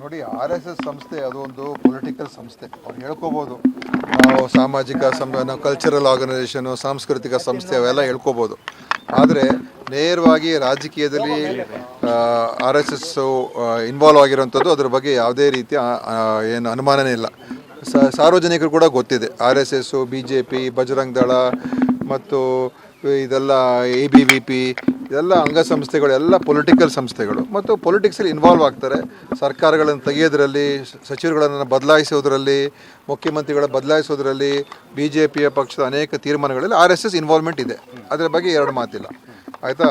ನೋಡಿ R S S ಸಂಸ್ಥೆ ಅದು ಒಂದು ಪೊಲಿಟಿಕಲ್ ಸಂಸ್ಥೆ. ಅವ್ರು ಹೇಳ್ಕೋಬೋದು. ನಾವು ಸಾಮಾಜಿಕ ಸಂ ನಾವು ಕಲ್ಚರಲ್ ಆರ್ಗನೈಸೇಷನು ಸಾಂಸ್ಕೃತಿಕ ಸಂಸ್ಥೆ ಅವೆಲ್ಲ ಹೇಳ್ಕೋಬೋದು. ಆದರೆ ನೇರವಾಗಿ ರಾಜಕೀಯದಲ್ಲಿ ಆರ್ ಎಸ್ ಎಸ್ಸು ಇನ್ವಾಲ್ವ್ ಆಗಿರೋಂಥದ್ದು ಅದ್ರ ಬಗ್ಗೆ ಯಾವುದೇ ರೀತಿಯ ಏನು ಅನುಮಾನನೇ ಇಲ್ಲ. ಸಾರ್ವಜನಿಕರು ಕೂಡ ಗೊತ್ತಿದೆ. R S S B J P Bajrang Dal, ಮತ್ತು ಇದೆಲ್ಲ ಎ ಬಿ ವಿ ಪಿ ಇದೆಲ್ಲ ಅಂಗಸಂಸ್ಥೆಗಳು, ಎಲ್ಲ ಪೊಲಿಟಿಕಲ್ ಸಂಸ್ಥೆಗಳು ಮತ್ತು ಪೊಲಿಟಿಕ್ಸಲ್ಲಿ ಇನ್ವಾಲ್ವ್ ಆಗ್ತಾರೆ. ಸರ್ಕಾರಗಳನ್ನು ತೆಗೆಯೋದ್ರಲ್ಲಿ ಸಚಿವಗಳನ್ನು ಸಚಿವರುಗಳನ್ನು ಬದಲಾಯಿಸೋದ್ರಲ್ಲಿ ಮುಖ್ಯಮಂತ್ರಿಗಳ ಬದಲಾಯಿಸೋದ್ರಲ್ಲಿ ಬಿ ಜೆ ಪಿಯ ಪಕ್ಷದ ಅನೇಕ ತೀರ್ಮಾನಗಳಲ್ಲಿ ಆರ್ ಎಸ್ ಎಸ್ ಇನ್ವಾಲ್ವ್ಮೆಂಟ್ ಇದೆ. ಅದರ ಬಗ್ಗೆ ಎರಡು ಮಾತಿಲ್ಲ. ಆಯಿತಾ?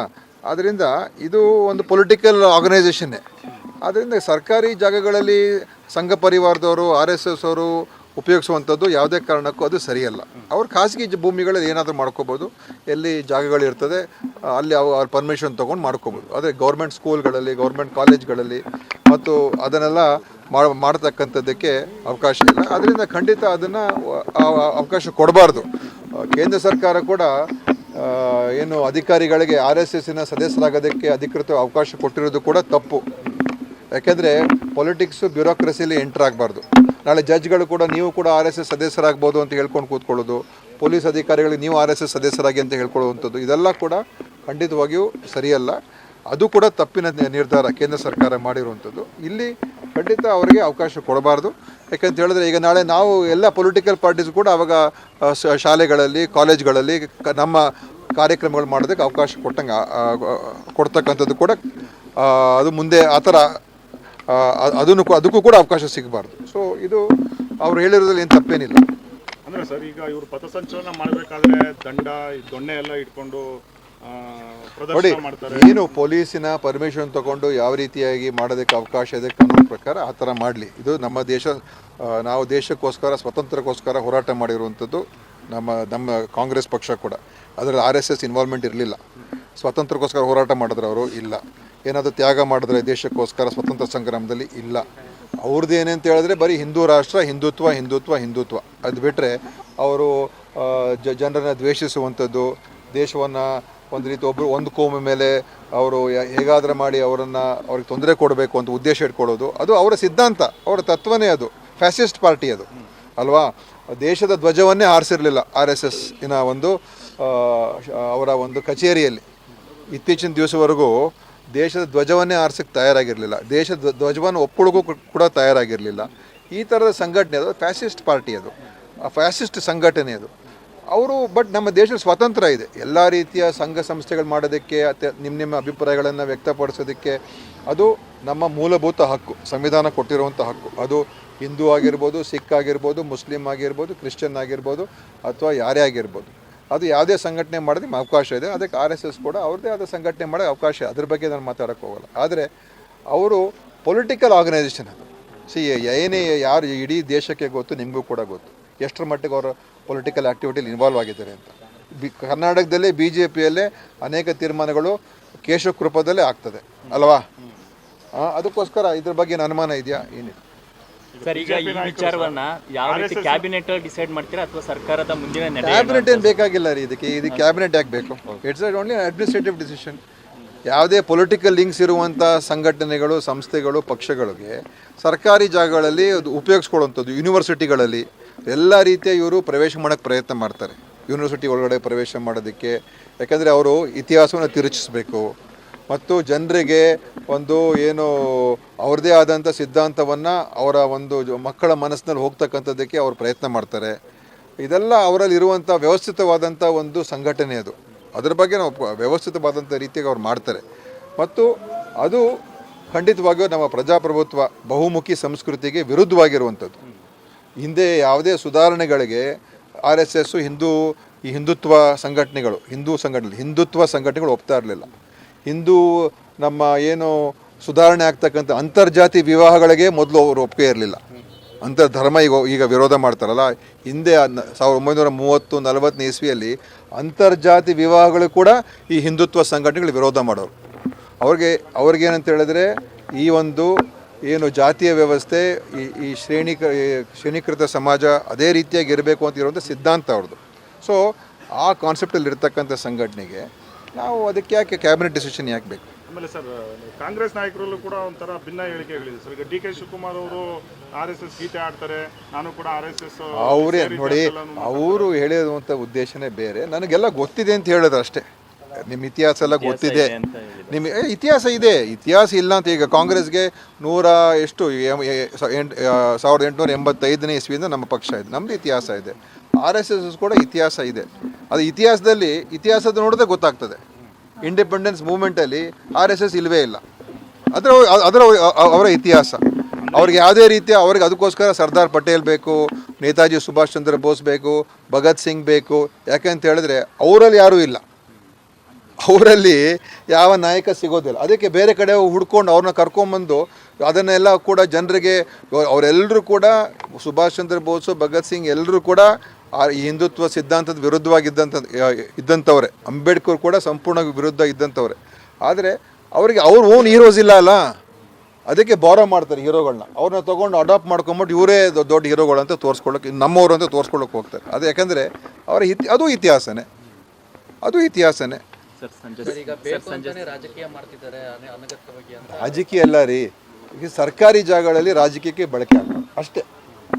ಆದ್ದರಿಂದ ಇದು ಒಂದು ಪೊಲಿಟಿಕಲ್ ಆರ್ಗನೈಸೇಷನ್ನೇ ಆದ್ದರಿಂದ ಸರ್ಕಾರಿ ಜಾಗಗಳಲ್ಲಿ ಸಂಘ ಪರಿವಾರದವರು, ಆರ್ ಎಸ್ ಎಸ್ ಅವರು ಉಪಯೋಗಿಸುವಂಥದ್ದು ಯಾವುದೇ ಕಾರಣಕ್ಕೂ ಅದು ಸರಿಯಲ್ಲ. ಅವ್ರು ಖಾಸಗಿ ಭೂಮಿಗಳಲ್ಲಿ ಏನಾದರೂ ಮಾಡ್ಕೋಬೋದು. ಎಲ್ಲಿ ಜಾಗಗಳಿರ್ತದೆ ಅಲ್ಲಿ ಅವು, ಅವ್ರ ಪರ್ಮಿಷನ್ ತೊಗೊಂಡು ಮಾಡ್ಕೋಬೋದು. ಆದರೆ ಗೌರ್ಮೆಂಟ್ ಸ್ಕೂಲ್ಗಳಲ್ಲಿ ಗೌರ್ಮೆಂಟ್ ಕಾಲೇಜ್ಗಳಲ್ಲಿ ಮತ್ತು ಅದನ್ನೆಲ್ಲ ಮಾಡ ಮಾಡ್ತಕ್ಕಂಥದ್ದಕ್ಕೆ ಅವಕಾಶ ಇಲ್ಲ. ಅದರಿಂದ ಖಂಡಿತ ಅದನ್ನು ಅವಕಾಶ ಕೊಡಬಾರ್ದು. ಕೇಂದ್ರ ಸರ್ಕಾರ ಕೂಡ ಏನು ಅಧಿಕಾರಿಗಳಿಗೆ ಆರ್ ಎಸ್ ಎಸ್ಸಿನ ಸದಸ್ಯರಾಗೋದಕ್ಕೆ ಅಧಿಕೃತ ಅವಕಾಶ ಕೊಟ್ಟಿರೋದು ಕೂಡ ತಪ್ಪು. ಯಾಕೆಂದರೆ ಪೊಲಿಟಿಕ್ಸು ಬ್ಯೂರೋಕ್ರಸಿಲಿ ಎಂಟ್ರ್ ಆಗಬಾರ್ದು. ನಾಳೆ ಜಡ್ಜ್ಗಳು ಕೂಡ ನೀವು ಕೂಡ ಆರ್ ಎಸ್ ಎಸ್ ಸದಸ್ಯರಾಗ್ಬೋದು ಅಂತ ಹೇಳ್ಕೊಂಡು ಕೂತ್ಕೊಳ್ಳೋದು. ಪೊಲೀಸ್ ಅಧಿಕಾರಿಗಳಿಗೆ ನೀವು ಆರ್ ಎಸ್ ಎಸ್ ಸದಸ್ಯರಾಗಿ ಅಂತ ಹೇಳ್ಕೊಳ್ಳುವಂಥದ್ದು. ಇದೆಲ್ಲ ಕೂಡ ಖಂಡಿತವಾಗಿಯೂ ಸರಿಯಲ್ಲ. ಅದು ಕೂಡ ತಪ್ಪಿನ ನಿರ್ಧಾರ ಕೇಂದ್ರ ಸರ್ಕಾರ ಮಾಡಿರುವಂಥದ್ದು. ಇಲ್ಲಿ ಖಂಡಿತ ಅವರಿಗೆ ಅವಕಾಶ ಕೊಡಬಾರ್ದು. ಯಾಕಂತ ಹೇಳಿದ್ರೆ ಈಗ ನಾಳೆ ನಾವು ಎಲ್ಲ ಪೊಲಿಟಿಕಲ್ ಪಾರ್ಟೀಸ್ ಕೂಡ ಅವಾಗ ಶಾಲೆಗಳಲ್ಲಿ, ಕಾಲೇಜ್ಗಳಲ್ಲಿ ನಮ್ಮ ಕಾರ್ಯಕ್ರಮಗಳು ಮಾಡೋದಕ್ಕೆ ಅವಕಾಶ ಕೊಟ್ಟಂಗೆ ಕೊಡ್ತಕ್ಕಂಥದ್ದು ಕೂಡ ಅದು ಮುಂದೆ ಆ ಥರ ಅದನ್ನು ಅದಕ್ಕೂ ಕೂಡ ಅವಕಾಶ ಸಿಗಬಾರ್ದು. ಸೊ ಇದು ಅವ್ರು ಹೇಳಿರೋದ್ರಲ್ಲಿ ಏನು ತಪ್ಪೇನಿಲ್ಲ. ಅಂದ್ರೆ ಸರ್ ಈಗ ಇವರು ಪಥಸಂಚಲನ ಮಾಡಬೇಕಾದ್ರೆ ದಂಡ ದೊಣ್ಣೆ ಎಲ್ಲ ಇಟ್ಕೊಂಡು ನೋಡಿ ಏನು ಪೊಲೀಸಿನ ಪರ್ಮಿಷನ್ ತಗೊಂಡು ಯಾವ ರೀತಿಯಾಗಿ ಮಾಡೋದಕ್ಕೆ ಅವಕಾಶ ಇದೆ ಕಾನೂನು ಪ್ರಕಾರ ಆ ಥರ ಮಾಡಲಿ. ಇದು ನಮ್ಮ ದೇಶ ನಾವು ದೇಶಕ್ಕೋಸ್ಕರ ಸ್ವತಂತ್ರಕ್ಕೋಸ್ಕರ ಹೋರಾಟ ಮಾಡಿರುವಂಥದ್ದು ನಮ್ಮ ನಮ್ಮ ಕಾಂಗ್ರೆಸ್ ಪಕ್ಷ ಕೂಡ. ಅದರಲ್ಲಿ ಆರ್ ಎಸ್ ಎಸ್ ಇನ್ವಾಲ್ವ್ಮೆಂಟ್ ಇರಲಿಲ್ಲ. ಸ್ವಾತಂತ್ರ್ಯಕ್ಕೋಸ್ಕರ ಹೋರಾಟ ಮಾಡಿದ್ರೆ ಅವರು ಇಲ್ಲ. ಏನಾದರೂ ತ್ಯಾಗ ಮಾಡಿದ್ರೆ ದೇಶಕ್ಕೋಸ್ಕರ ಸ್ವತಂತ್ರ ಸಂಗ್ರಾಮದಲ್ಲಿ ಇಲ್ಲ. ಅವ್ರದ್ದು ಏನಂತ ಹೇಳಿದ್ರೆ ಬರೀ ಹಿಂದೂ ರಾಷ್ಟ್ರ, ಹಿಂದುತ್ವ ಹಿಂದುತ್ವ ಹಿಂದುತ್ವ. ಅದು ಬಿಟ್ಟರೆ ಅವರು ಜ, ಜನರನ್ನು ದ್ವೇಷಿಸುವಂಥದ್ದು, ದೇಶವನ್ನು ಒಂದು ರೀತಿ ಒಬ್ಬರು ಒಂದು ಕೋಮೆ ಮೇಲೆ ಅವರು ಹೇಗಾದರೂ ಮಾಡಿ ಅವರನ್ನು ಅವ್ರಿಗೆ ತೊಂದರೆ ಕೊಡಬೇಕು ಅಂತ ಉದ್ದೇಶ ಇಟ್ಕೊಳ್ಳೋದು, ಅದು ಅವರ ಸಿದ್ಧಾಂತ, ಅವರ ತತ್ವನೇ ಅದು. ಫ್ಯಾಸಿಸ್ಟ್ ಪಾರ್ಟಿ ಅದು. ಅಲ್ವಾ? ದೇಶದ ಧ್ವಜವನ್ನೇ ಆರಿಸಿರಲಿಲ್ಲ ಆರ್ ಎಸ್ ಒಂದು ಅವರ ಒಂದು ಕಚೇರಿಯಲ್ಲಿ. ಇತ್ತೀಚಿನ ದಿವಸವರೆಗೂ ದೇಶದ ಧ್ವಜವನ್ನೇ ಆರಿಸಕ್ಕೆ ತಯಾರಾಗಿರಲಿಲ್ಲ. ದೇಶದ ಧ್ವ- ಧ್ವಜವನ್ನು ಒಪ್ಪಳಿಗೂ ಕೂಡ ತಯಾರಾಗಿರಲಿಲ್ಲ. ಈ ಥರದ ಸಂಘಟನೆ ಅದು ಫ್ಯಾಸಿಸ್ಟ್ ಪಾರ್ಟಿ ಅದು. ಆ ಫ್ಯಾಸಿಸ್ಟ್ ಸಂಘಟನೆ ಅದು. ಅವರು ಬಟ್ ನಮ್ಮ ದೇಶದ ಸ್ವಾತಂತ್ರ್ಯ ಇದೆ. ಎಲ್ಲ ರೀತಿಯ ಸಂಘ ಸಂಸ್ಥೆಗಳು ಮಾಡೋದಕ್ಕೆ ಅಥವಾ ನಿಮ್ಮ ನಿಮ್ಮ ಅಭಿಪ್ರಾಯಗಳನ್ನು ವ್ಯಕ್ತಪಡಿಸೋದಕ್ಕೆ ಅದು ನಮ್ಮ ಮೂಲಭೂತ ಹಕ್ಕು, ಸಂವಿಧಾನ ಕೊಟ್ಟಿರುವಂಥ ಹಕ್ಕು. ಅದು ಹಿಂದೂ ಆಗಿರ್ಬೋದು, ಸಿಖ್ ಆಗಿರ್ಬೋದು, ಮುಸ್ಲಿಂ ಆಗಿರ್ಬೋದು, ಕ್ರಿಶ್ಚಿಯನ್ ಆಗಿರ್ಬೋದು ಅಥವಾ ಯಾರೇ ಆಗಿರ್ಬೋದು. ಅದು ಯಾವುದೇ ಸಂಘಟನೆ ಮಾಡೋದಕ್ಕೆ ಅವಕಾಶ ಇದೆ. ಅದಕ್ಕೆ ಆರ್ ಎಸ್ ಎಸ್ ಕೂಡ ಅವ್ರದ್ದೇ ಆದ ಸಂಘಟನೆ ಮಾಡೋ ಅವಕಾಶ. ಅದ್ರ ಬಗ್ಗೆ ನಾನು ಮಾತಾಡೋಕ್ಕೆ ಹೋಗಲ್ಲ. ಆದರೆ ಅವರು ಪೊಲಿಟಿಕಲ್ ಆರ್ಗನೈಸೇಷನ್ ಅದು. ಸಿ ಏನೇ ಯಾರು ಇಡೀ ದೇಶಕ್ಕೆ ಗೊತ್ತು, ನಿಮಗೂ ಕೂಡ ಗೊತ್ತು. ಎಷ್ಟರ ಮಟ್ಟಿಗೆ ಅವರು ಪೊಲಿಟಿಕಲ್ ಆ್ಯಕ್ಟಿವಿಟಿಲಿ ಇನ್ವಾಲ್ವ್ ಆಗಿದ್ದಾರೆ ಅಂತ. ಬಿ, ಕರ್ನಾಟಕದಲ್ಲೇ ಬಿ ಜೆ ಪಿಯಲ್ಲೇ ಅನೇಕ ತೀರ್ಮಾನಗಳು ಕೇಶಕೃಪದಲ್ಲೇ ಆಗ್ತದೆ. ಅಲ್ವಾ? ಅದಕ್ಕೋಸ್ಕರ ಇದ್ರ ಬಗ್ಗೆ ಅನುಮಾನ ಇದೆಯಾ? ಏನಿಲ್ಲ. ಸರ್ ಈಗ ಈ ವಿಚಾರವನ್ನ ಯಾವ ರೀತಿ ಕ್ಯಾಬಿನೆಟ್ ಡಿಸೈಡ್ ಮಾಡ್ತೀರಾ ಅಥವಾ ಸರ್ಕಾರದ ಮುಂದಿನ ನಡೆ ಕ್ಯಾಬಿನೆಟ್ ಏನು ಬೇಕಾಗಿಲ್ಲ ರೀ ಇದಕ್ಕೆ. ಇದು ಕ್ಯಾಬಿನೆಟ್ ಯಾಕೆ ಬೇಕು? ಇಟ್ಸ್ ಓನ್ಲಿ ಅಡ್ಮಿನಿಸ್ಟ್ರೇಟಿವ್ ಡಿಸಿಷನ್ ಯಾವುದೇ ಪೊಲಿಟಿಕಲ್ ಲಿಂಕ್ಸ್ ಇರುವಂಥ ಸಂಘಟನೆಗಳು ಸಂಸ್ಥೆಗಳು ಪಕ್ಷಗಳಿಗೆ ಸರ್ಕಾರಿ ಜಾಗಗಳಲ್ಲಿ ಅದು ಉಪಯೋಗಿಸ್ಕೊಳ್ಳುವಂಥದ್ದು ಯೂನಿವರ್ಸಿಟಿಗಳಲ್ಲಿ ಎಲ್ಲ ರೀತಿಯ ಇವರು ಪ್ರವೇಶ ಮಾಡೋಕ್ಕೆ ಪ್ರಯತ್ನ ಮಾಡ್ತಾರೆ. ಯೂನಿವರ್ಸಿಟಿ ಒಳಗಡೆ ಪ್ರವೇಶ ಮಾಡೋದಕ್ಕೆ. ಯಾಕಂದರೆ ಅವರು ಇತಿಹಾಸವನ್ನು ತಿರುಚಿಸಬೇಕು. ಮತ್ತು ಜನರಿಗೆ ಒಂದು ಏನು ಅವ್ರದ್ದೇ ಆದಂಥ ಸಿದ್ಧಾಂತವನ್ನು ಅವರ ಒಂದು ಮಕ್ಕಳ ಮನಸ್ಸಿನಲ್ಲಿ ಹೋಗ್ತಕ್ಕಂಥದ್ದಕ್ಕೆ ಅವರು ಪ್ರಯತ್ನ ಮಾಡ್ತಾರೆ. ಇದೆಲ್ಲ ಅವರಲ್ಲಿರುವಂಥ ವ್ಯವಸ್ಥಿತವಾದಂಥ ಒಂದು ಸಂಘಟನೆ ಅದು. ಅದ್ರ ಬಗ್ಗೆ ನಾವು ವ್ಯವಸ್ಥಿತವಾದಂಥ ರೀತಿಯಾಗಿ ಅವ್ರು ಮಾಡ್ತಾರೆ. ಮತ್ತು ಅದು ಖಂಡಿತವಾಗಿಯೂ ನಮ್ಮ ಪ್ರಜಾಪ್ರಭುತ್ವ ಬಹುಮುಖಿ ಸಂಸ್ಕೃತಿಗೆ ವಿರುದ್ಧವಾಗಿರುವಂಥದ್ದು. ಹಿಂದೆ ಯಾವುದೇ ಸುಧಾರಣೆಗಳಿಗೆ ಆರ್ ಎಸ್ ಎಸ್ಸು ಹಿಂದೂ ಈ ಹಿಂದುತ್ವ ಸಂಘಟನೆಗಳು, ಹಿಂದೂ ಸಂಘಟನೆ, ಹಿಂದುತ್ವ ಸಂಘಟನೆಗಳು ಒಪ್ತಾ ಇರಲಿಲ್ಲ. ಹಿಂದೂ ನಮ್ಮ ಏನು ಸುಧಾರಣೆ ಆಗ್ತಕ್ಕಂಥ ಅಂತರ್ಜಾತಿ ವಿವಾಹಗಳಿಗೆ ಮೊದಲು ಅವರು ಒಪ್ಪಿಗೆ ಇರಲಿಲ್ಲ. ಅಂತರ್ ಧರ್ಮ ಈಗ ಈಗ ವಿರೋಧ ಮಾಡ್ತಾರಲ್ಲ, ಹಿಂದೆ ಸಾವಿರದ ಒಂಬೈನೂರ ಮೂವತ್ತು, ನಲವತ್ತನೇ ಇಸ್ವಿಯಲ್ಲಿ ಅಂತರ್ಜಾತಿ ವಿವಾಹಗಳು ಕೂಡ ಈ ಹಿಂದುತ್ವ ಸಂಘಟನೆಗಳು ವಿರೋಧ ಮಾಡೋರು. ಅವ್ರಿಗೆ, ಅವ್ರಿಗೇನಂತ ಹೇಳಿದ್ರೆ ಈ ಒಂದು ಏನು ಜಾತಿಯ ವ್ಯವಸ್ಥೆ, ಈ ಈ ಶ್ರೇಣಿಕ ಶ್ರೇಣೀಕೃತ ಸಮಾಜ ಅದೇ ರೀತಿಯಾಗಿ ಇರಬೇಕು ಅಂತ ಇರುವಂಥ ಸಿದ್ಧಾಂತ ಅವ್ರದ್ದು. ಸೊ ಆ ಕಾನ್ಸೆಪ್ಟಲ್ಲಿ ಇರ್ತಕ್ಕಂಥ ಸಂಘಟನೆಗೆ ನಾವು ಅದಕ್ಕೆ ಯಾಕೆ ಕ್ಯಾಬಿನೆಟ್ ಡಿಸಿಷನ್ ಯಾಕೆ ಬೇಕು? ಆಮೇಲೆ ಸರ್ ಕಾಂಗ್ರೆಸ್ ನಾಯಕರಲ್ಲೂ ಕೂಡ ಒಂಥರ ಭಿನ್ನ ಹೇಳಿಕೆಗಳಿದೆ. ಸರ್ ಈಗ ಡಿ ಕೆ ಶಿವಕುಮಾರ್ ಅವರು ಆರ್ ಎಸ್ ಎಸ್ ಗೀತೆ ಆಡ್ತಾರೆ ನಾನು ಕೂಡ ಆರ್ ಎಸ್ ಎಸ್ ಅವರೇ ನೋಡಿ ಅವರು ಹೇಳಿರುವಂಥ ಉದ್ದೇಶನೇ ಬೇರೆ. ನನಗೆಲ್ಲ ಗೊತ್ತಿದೆ ಅಂತ ಹೇಳಿದ್ರು ಅಷ್ಟೇ. ನಿಮ್ಮ ಇತಿಹಾಸ ಎಲ್ಲ ಗೊತ್ತಿದೆ. ಅಂತ ನಿಮ್ಮ ಏ, ಇತಿಹಾಸ ಇದೆ. ಇತಿಹಾಸ ಇಲ್ಲ ಅಂತ ಈಗ ಕಾಂಗ್ರೆಸ್ಗೆ ನೂರ ಎಷ್ಟು ಎಂ- ಎ- ಸ- ಎಂಟ್- ಆ, ಸಾವಿರದ ಎಂಟುನೂರ ಎಂಬತ್ತೈದನೇ ಇಸ್ವಿಯಿಂದ ನಮ್ಮ ಪಕ್ಷ ಇದೆ. ನಮ್ಮದು ಇತಿಹಾಸ ಇದೆ. ಆರ್ ಎಸ್ ಎಸ್ ಕೂಡ ಇತಿಹಾಸ ಇದೆ. ಅದು ಇತಿಹಾಸದಲ್ಲಿ ಇತಿಹಾಸದ ನೋಡಿದ್ರೆ ಗೊತ್ತಾಗ್ತದೆ. ಇಂಡಿಪೆಂಡೆನ್ಸ್ ಮೂಮೆಂಟಲ್ಲಿ ಆರ್ ಎಸ್ ಎಸ್ ಇಲ್ಲವೇ ಇಲ್ಲ. ಅದರ ಅದರ ಅವರ ಇತಿಹಾಸ. ಅವ್ರಿಗೆ ಯಾವುದೇ ರೀತಿಯ ಅವ್ರಿಗೆ ಅದಕ್ಕೋಸ್ಕರ ಸರ್ದಾರ್ ಪಟೇಲ್ ಬೇಕು ನೇತಾಜಿ ಸುಭಾಷ್ ಚಂದ್ರ ಬೋಸ್ ಬೇಕು ಭಗತ್ ಸಿಂಗ್ ಬೇಕು. ಯಾಕೆಂತ ಹೇಳಿದ್ರೆ ಅವರಲ್ಲಿ ಯಾರೂ ಇಲ್ಲ. ಅವರಲ್ಲಿ ಯಾವ ನಾಯಕ ಸಿಗೋದಿಲ್ಲ. ಅದಕ್ಕೆ ಬೇರೆ ಕಡೆ ಹುಡ್ಕೊಂಡು ಅವ್ರನ್ನ ಕರ್ಕೊಂಬಂದು ಅದನ್ನೆಲ್ಲ ಕೂಡ ಜನರಿಗೆ ಅವರೆಲ್ಲರೂ ಕೂಡ ಸುಭಾಷ್ ಚಂದ್ರ ಬೋಸು, ಭಗತ್ ಸಿಂಗ್ ಎಲ್ಲರೂ ಕೂಡ ಹಿಂದುತ್ವ ಸಿದ್ಧಾಂತದ ವಿರುದ್ಧವಾಗಿದ್ದಂಥ ಇದ್ದಂಥವ್ರೆ. ಅಂಬೇಡ್ಕರ್ ಕೂಡ ಸಂಪೂರ್ಣ ವಿರುದ್ಧ ಇದ್ದಂಥವ್ರೆ. ಆದರೆ ಅವರಿಗೆ ಅವ್ರ ಓನ್ ಹೀರೋಸ್ ಇಲ್ಲ ಅಲ್ಲ. ಅದಕ್ಕೆ ಬಾರೋ ಮಾಡ್ತಾರೆ ಹೀರೋಗಳನ್ನ ಅವ್ರನ್ನ ತೊಗೊಂಡು ಅಡಾಪ್ಟ್ ಮಾಡ್ಕೊಂಬಿಟ್ಟು ಇವರೇ ದೊಡ್ಡ ಹೀರೋಗಳು ಅಂತ ತೋರಿಸ್ಕೊಳ್ಳೋಕೆ, ನಮ್ಮವರು ಅಂತ ತೋರಿಸ್ಕೊಳ್ಳೋಕೆ ಹೋಗ್ತಾರೆ. ಅದು ಯಾಕಂದರೆ ಅವರ ಇತಿ, ಅದು ಇತಿಹಾಸನೇ. ಅದು ಇತಿಹಾಸನೇ. ಸರ್ ಸಂಜೆ ರಾಜಕೀಯ ಮಾಡ್ತಿದ್ದಾರೆ ರಾಜಕೀಯ ಅಲ್ಲ ರೀ. ಸರ್ಕಾರಿ ಜಾಗಗಳಲ್ಲಿ ರಾಜಕೀಯಕ್ಕೆ ಬಳಕೆ ಆಗ ಅಷ್ಟೇ.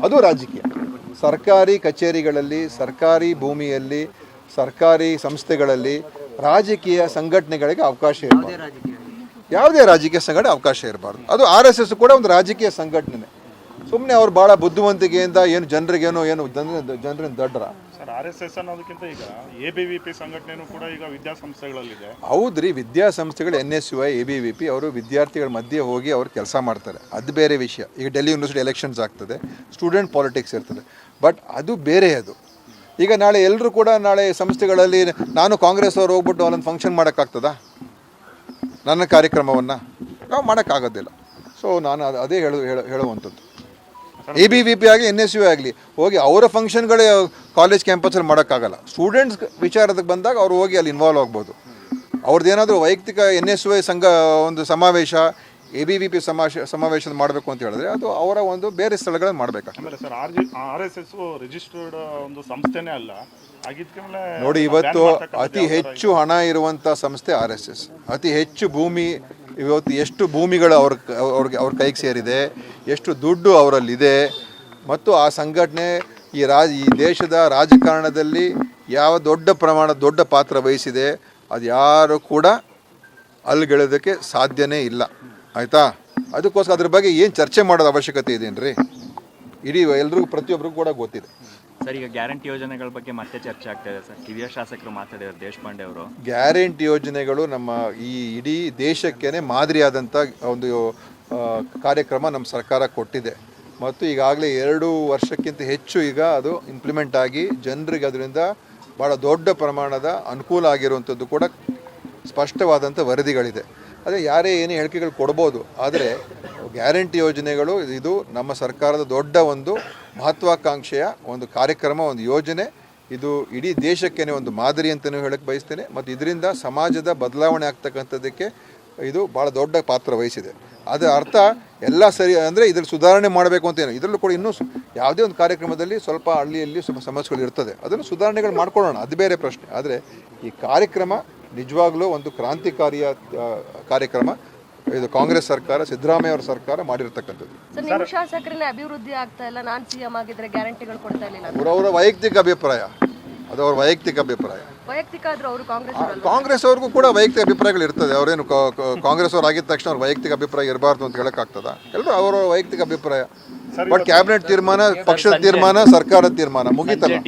ಅದು ರಾಜಕೀಯ. ಸರ್ಕಾರಿ ಕಚೇರಿಗಳಲ್ಲಿ ಸರ್ಕಾರಿ ಭೂಮಿಯಲ್ಲಿ ಸರ್ಕಾರಿ ಸಂಸ್ಥೆಗಳಲ್ಲಿ ರಾಜಕೀಯ ಸಂಘಟನೆಗಳಿಗೆ ಅವಕಾಶ ಇರಬಾರ್ದು. ಯಾವುದೇ ರಾಜಕೀಯ ಸಂಘಟನೆ ಅವಕಾಶ ಇರಬಾರ್ದು. ಅದು ಆರ್ ಎಸ್ ಎಸ್ ಕೂಡ ಒಂದು ರಾಜಕೀಯ ಸಂಘಟನೆ ಸುಮ್ಮನೆ ಅವ್ರು ಭಾಳ ಬುದ್ಧಿವಂತಿಕೆಯಿಂದ ಏನು ಜನರಿಗೇನೋ ಏನು ಜನರ ಜನರಿಂದ ದಡ್ರ. ಸರ್ ಆರ್ ಎಸ್ ಈಗ ಎ ಬಿ ವಿ ಪಿ ಸಂಘಟನೆನೂ ಕೂಡ ಈಗ ವಿದ್ಯಾಸಂಸ್ಥೆಗಳಲ್ಲಿದೆ. ಹೌದ್ರಿ, ವಿದ್ಯಾಸಂಸ್ಥೆಗಳು N S U I A B V P ಅವರು ವಿದ್ಯಾರ್ಥಿಗಳ ಮಧ್ಯೆ ಹೋಗಿ ಅವರು ಕೆಲಸ ಮಾಡ್ತಾರೆ. ಅದು ಬೇರೆ ವಿಷಯ. ಈಗ ಡೆಲ್ಲಿ ಯೂನಿವರ್ಸಿಟಿ ಎಲೆಕ್ಷನ್ಸ್ ಆಗ್ತದೆ ಸ್ಟೂಡೆಂಟ್ ಪಾಲಿಟಿಕ್ಸ್ ಇರ್ತದೆ. ಬಟ್ ಅದು ಬೇರೆ ಅದು. ಈಗ ನಾಳೆ ಎಲ್ಲರೂ ಕೂಡ ನಾಳೆ ಸಂಸ್ಥೆಗಳಲ್ಲಿ ನಾನು ಕಾಂಗ್ರೆಸ್ ಅವ್ರು ಹೋಗ್ಬಿಟ್ಟು ಅಲ್ಲೊಂದು ಫಂಕ್ಷನ್ ಮಾಡೋಕ್ಕಾಗ್ತದಾ? ನನ್ನ ಕಾರ್ಯಕ್ರಮವನ್ನು? ನಾವು ಮಾಡೋಕ್ಕಾಗೋದಿಲ್ಲ. ಸೊ ನಾನು ಅದು ಅದೇ ಹೇಳು- ಹೇಳುವಂಥದ್ದು. ಎ ಬಿ ವಿ ಪಿ ಆಗಲಿ ಎನ್ ಎಸ್ ಯು ಆಗಲಿ ಹೋಗಿ ಅವರ ಫಂಕ್ಷನ್ಗಳೇ ಕಾಲೇಜ್ ಕ್ಯಾಂಪಸಲ್ಲಿ ಮಾಡೋಕ್ಕಾಗಲ್ಲ. ಸ್ಟೂಡೆಂಟ್ಸ್ ವಿಚಾರದಕ್ಕೆ ಬಂದಾಗ ಅವ್ರು ಹೋಗಿ ಅಲ್ಲಿ ಇನ್ವಾಲ್ವ್ ಆಗ್ಬೋದು. ಅವ್ರದ್ದೇನಾದರೂ ವೈಯಕ್ತಿಕ ಎನ್ ಎಸ್ ಯು ಐ ಸಂಘ ಒಂದು ಸಮಾವೇಶ ಎ ಬಿ ವಿ ಪಿ ಸಮಾವೇಶ ಸಮಾವೇಶ ಮಾಡಬೇಕು ಅಂತ ಹೇಳಿದ್ರೆ ಅದು ಅವರ ಒಂದು ಬೇರೆ ಸ್ಥಳಗಳಲ್ಲಿ ಮಾಡಬೇಕಾಗ್ತದೆ. ಆಮೇಲೆ sir R G R S S registered ಒಂದು ಸಂಸ್ಥೆನೇ ಅಲ್ಲ. ಆಗಿದ್ಮೇಲೆ ನೋಡಿ ಇವತ್ತು ಅತಿ ಹೆಚ್ಚು ಹಣ ಇರುವಂಥ ಸಂಸ್ಥೆ ಆರ್ ಎಸ್ ಎಸ್ ಅತಿ ಹೆಚ್ಚು ಭೂಮಿ ಇವತ್ತು ಎಷ್ಟು ಭೂಮಿಗಳು ಅವ್ರ ಅವ್ರಿಗೆ ಅವ್ರ ಕೈಗೆ ಸೇರಿದೆ, ಎಷ್ಟು ದುಡ್ಡು ಅವರಲ್ಲಿದೆ, ಮತ್ತು ಆ ಸಂಘಟನೆ ಈ ರಾಜ ಈ ದೇಶದ ರಾಜಕಾರಣದಲ್ಲಿ ಯಾವ ದೊಡ್ಡ ಪ್ರಮಾಣ ದೊಡ್ಡ ಪಾತ್ರ ವಹಿಸಿದೆ, ಅದು ಯಾರು ಕೂಡ ಅಲ್ಲಿಗೆಳೋದಕ್ಕೆ ಸಾಧ್ಯನೇ ಇಲ್ಲ. ಆಯಿತಾ? ಅದಕ್ಕೋಸ್ಕರ ಅದ್ರ ಬಗ್ಗೆ ಏನು ಚರ್ಚೆ ಮಾಡೋದು ಅವಶ್ಯಕತೆ ಇದೆಯೇನ್ರಿ ಇಡೀ ಎಲ್ರಿಗೂ ಪ್ರತಿಯೊಬ್ಬರಿಗೂ ಕೂಡ ಗೊತ್ತಿದೆ. ಸರ್, ಈಗ ಗ್ಯಾರಂಟಿ ಯೋಜನೆಗಳ ಬಗ್ಗೆ ಮತ್ತೆ ಚರ್ಚೆ ಆಗ್ತಾ ಇದೆ ಸರ್. ಹಿರಿಯ ಶಾಸಕರು ಮಾತಾಡಿದ್ದಾರೆ, ದೇಶಪಾಂಡೆ ಅವರು. ಗ್ಯಾರಂಟಿ ಯೋಜನೆಗಳು ನಮ್ಮ ಈ ಇಡೀ ದೇಶಕ್ಕೇನೆ ಮಾದರಿಯಾದಂಥ ಒಂದು ಕಾರ್ಯಕ್ರಮ ನಮ್ಮ ಸರ್ಕಾರ ಕೊಟ್ಟಿದೆ. ಮತ್ತು ಈಗಾಗಲೇ ಎರಡು ವರ್ಷಕ್ಕಿಂತ ಹೆಚ್ಚು ಈಗ ಅದು ಇಂಪ್ಲಿಮೆಂಟ್ ಆಗಿ ಜನರಿಗೆ ಅದರಿಂದ ಭಾಳ ದೊಡ್ಡ ಪ್ರಮಾಣದ ಅನುಕೂಲ ಆಗಿರುವಂಥದ್ದು ಕೂಡ ಸ್ಪಷ್ಟವಾದಂಥ ವರದಿಗಳಿದೆ. ಅದೇ ಯಾರೇ ಏನೇ ಹೇಳಿಕೆಗಳು ಕೊಡ್ಬೋದು, ಆದರೆ ಗ್ಯಾರಂಟಿ ಯೋಜನೆಗಳು ಇದು ನಮ್ಮ ಸರ್ಕಾರದ ದೊಡ್ಡ ಒಂದು ಮಹತ್ವಾಕಾಂಕ್ಷೆಯ ಒಂದು ಕಾರ್ಯಕ್ರಮ, ಒಂದು ಯೋಜನೆ. ಇದು ಇಡೀ ದೇಶಕ್ಕೇ ಒಂದು ಮಾದರಿ ಅಂತಲೂ ಹೇಳಕ್ಕೆ ಬಯಸ್ತೇನೆ. ಮತ್ತು ಇದರಿಂದ ಸಮಾಜದ ಬದಲಾವಣೆ ಆಗ್ತಕ್ಕಂಥದ್ದಕ್ಕೆ ಇದು ಭಾಳ ದೊಡ್ಡ ಪಾತ್ರ ವಹಿಸಿದೆ. ಅದರ ಅರ್ಥ, ಎಲ್ಲ ಸರಿ ಅಂದರೆ ಇದ್ರ ಸುಧಾರಣೆ ಮಾಡಬೇಕು ಅಂತ ಏನು, ಇದರಲ್ಲೂ ಕೂಡ ಇನ್ನೂ ಯಾವುದೇ ಒಂದು ಕಾರ್ಯಕ್ರಮದಲ್ಲಿ ಸ್ವಲ್ಪ ಹಳ್ಳಿಯಲ್ಲಿ ಸ್ವಲ್ಪ ಸಮಸ್ಯೆಗಳು ಇರ್ತದೆ. ಅದನ್ನು ಸುಧಾರಣೆಗಳು ಮಾಡ್ಕೊಳ್ಳೋಣ, ಅದು ಬೇರೆ ಪ್ರಶ್ನೆ. ಆದರೆ ಈ ಕಾರ್ಯಕ್ರಮ ನಿಜವಾಗ್ಲೂ ಒಂದು ಕ್ರಾಂತಿಕಾರಿಯ ಕಾರ್ಯಕ್ರಮ. ಇದು ಕಾಂಗ್ರೆಸ್ ಸರ್ಕಾರ ಸಿದ್ದರಾಮಯ್ಯ ಅವರ ಸರ್ಕಾರ ಮಾಡಿರ್ತಕ್ಕಂಥದ್ದು. ಶಾಸಕರನ್ನ ಅಭಿವೃದ್ಧಿ ಆಗ್ತಾ ಇಲ್ಲ ನಾನ್ ಸಿಎಂ ಆಗಿದ್ರೆ ಗ್ಯಾರಂಟಿಗಳು ಕೊಡ್ತಾ ಇಲ್ಲ. ಅವರವರ ವೈಯಕ್ತಿಕ ಅಭಿಪ್ರಾಯ. ಅದು ಅವ್ರ ವೈಯಕ್ತಿಕ ಅಭಿಪ್ರಾಯ. ವೈಯಕ್ತಿಕ ಆದ್ರೂ ಅವರು ಕಾಂಗ್ರೆಸ್ ಅವ್ರಿಗೂ ಕೂಡ ವೈಯಕ್ತಿಕ ಅಭಿಪ್ರಾಯಗಳು ಇರ್ತದೆ. ಅವರೇನು ಕಾಂಗ್ರೆಸ್ ಅವ್ರು ಆಗಿದ ತಕ್ಷಣ ಅವ್ರ ವೈಯಕ್ತಿಕ ಅಭಿಪ್ರಾಯ ಇರಬಾರ್ದು ಅಂತ ಹೇಳಕ್ಕಾಗ್ತದ ಎಲ್ಲರೂ ಅವರ ವೈಯಕ್ತಿಕ ಅಭಿಪ್ರಾಯ. ಬಟ್ ಕ್ಯಾಬಿನೆಟ್ ತೀರ್ಮಾನ ಪಕ್ಷದ ತೀರ್ಮಾನ ಸರ್ಕಾರದ ತೀರ್ಮಾನ ಮುಗೀತಲ್ಲ?